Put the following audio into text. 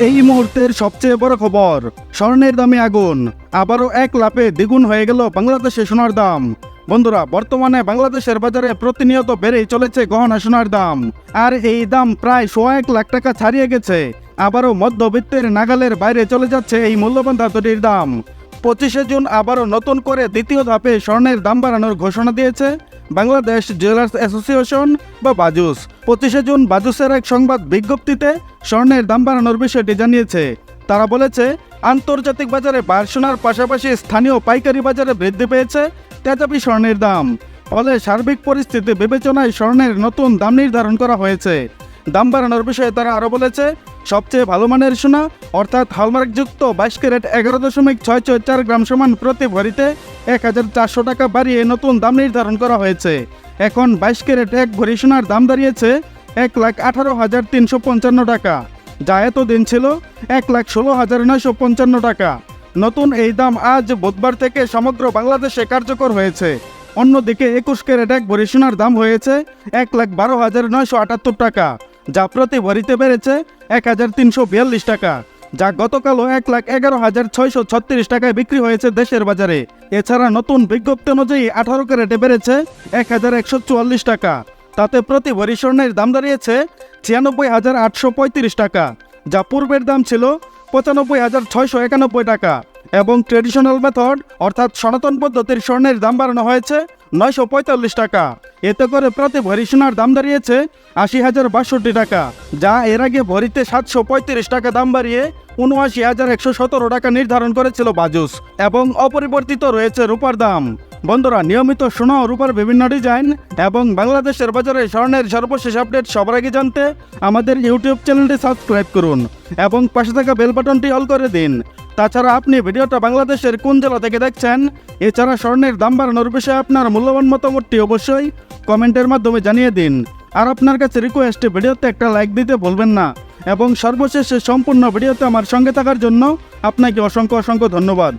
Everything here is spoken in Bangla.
এই মুহূর্তের সবচেয়ে বড় খবর, স্বর্ণের দামে আগুন। আবারও এক লাপে দ্বিগুণ হয়ে গেল বাংলাদেশে সোনার দাম। বন্ধুরা, বর্তমানে বাংলাদেশের বাজারে প্রতিনিয়ত বেড়েই চলেছে গহনা সোনার দাম। আর এই দাম প্রায় সোয়া এক লাখ টাকা ছাড়িয়ে গেছে। আবারও মধ্যবিত্তের নাগালের বাইরে চলে যাচ্ছে এই মূল্যবান ধাতুটির দাম। পঁচিশে জুন আবারও নতুন করে দ্বিতীয় ধাপে স্বর্ণের দাম বাড়ানোর ঘোষণা দিয়েছে বাংলাদেশ জুয়েলার্স অ্যাসোসিয়েশন বা বাজুস। পঁচিশে জুন বাজুসের এক সংবাদ বিজ্ঞপ্তিতে স্বর্ণের দাম বাড়ানোর বিষয়টি জানিয়েছে। তারা বলেছে, আন্তর্জাতিক বাজারে বার পাশাপাশি স্থানীয় পাইকারি বাজারে বৃদ্ধি পেয়েছে তেজাবি স্বর্ণের দাম। ফলে সার্বিক পরিস্থিতি বিবেচনায় স্বর্ণের নতুন দাম নির্ধারণ করা হয়েছে। দাম বাড়ানোর বিষয়ে তারা আরও বলেছে সবচেয়ে ভালো মানের সোনা, অর্থাৎ হলমার্কযুক্ত বাইশ ক্যারেট এগারো দশমিক ছয় ছয় চার গ্রাম সমান প্রতি ভরিতে এক হাজার চারশো টাকা বাড়িয়ে নতুন দাম নির্ধারণ করা হয়েছে। এখন বাইশ ক্যারেট এক ভরি সোনার দাম দাঁড়িয়েছে এক লাখ আঠারো হাজার তিনশো পঞ্চান্ন টাকা, যা এতদিন ছিল এক লাখ ষোলো হাজার নয়শো পঞ্চান্ন টাকা। নতুন এই দাম আজ বুধবার থেকে সমগ্র বাংলাদেশে কার্যকর হয়েছে। অন্যদিকে একুশ ক্যারেট এক ভরি সোনার দাম হয়েছে এক লাখ বারো হাজার নয়শো আটাত্তর টাকা। যা প্রতি ভরিতে বেড়েছে এক হাজার তিনশো বিয়াল্লিশ টাকা, যা গতকালও এক লাখ এগারো হাজার ছয়শো ছত্রিশ টাকায় বিক্রি হয়েছে দেশের বাজারে। এছাড়া নতুন বিজ্ঞপ্তি অনুযায়ী আঠারো ক্যারেটে বেড়েছে এক হাজার একশো চুয়াল্লিশ টাকা, তাতে প্রতি ভরি স্বর্ণের দাম দাঁড়িয়েছে ছিয়ানব্বই হাজার আটশো পঁয়ত্রিশ টাকা, যা পূর্বের দাম ছিল পঁচানব্বই হাজার ছয়শো একানব্বই টাকা। এবং ট্রেডিশনাল মেথড অর্থাৎ সনাতন পদ্ধতির স্বর্ণের দাম বাড়ানো হয়েছে নয়শো পঁয়তাল্লিশ টাকা। এতে করে প্রতি ভরি সোনার দাম দাঁড়িয়েছে আশি হাজার বাষট্টি টাকা, যা এর আগে ভরিতে সাতশো পঁয়ত্রিশ টাকা দাম বাড়িয়ে উনআশি হাজার একশো সতেরো টাকা নির্ধারণ করেছিল বাজুস, এবং অপরিবর্তিত রয়েছে রূপার দাম। বন্ধুরা, নিয়মিত সোনা ও রূপার বিভিন্ন ডিজাইন এবং বাংলাদেশের বাজারে স্বর্ণের সর্বশেষ আপডেট সবার আগে জানতে আমাদের ইউটিউব চ্যানেলটি সাবস্ক্রাইব করুন এবং পাশে থাকা বেল বাটনটি অল করে দিন। তাছাড়া আপনি ভিডিওটা বাংলাদেশের কোন জেলা থেকে দেখছেন? এছাড়া স্বর্ণের দাম বাড়ানোর বিষয়ে আপনার মূল্যবান মতামতটি অবশ্যই কমেন্টের মাধ্যমে জানিয়ে দিন। আর আপনার কাছে রিকোয়েস্ট ভিডিওতে একটা লাইক দিতে বলবেন না। এবং সর্বশেষে সম্পূর্ণ ভিডিওতে আমার সঙ্গে থাকার জন্য আপনাকে অসংখ্য অসংখ্য ধন্যবাদ।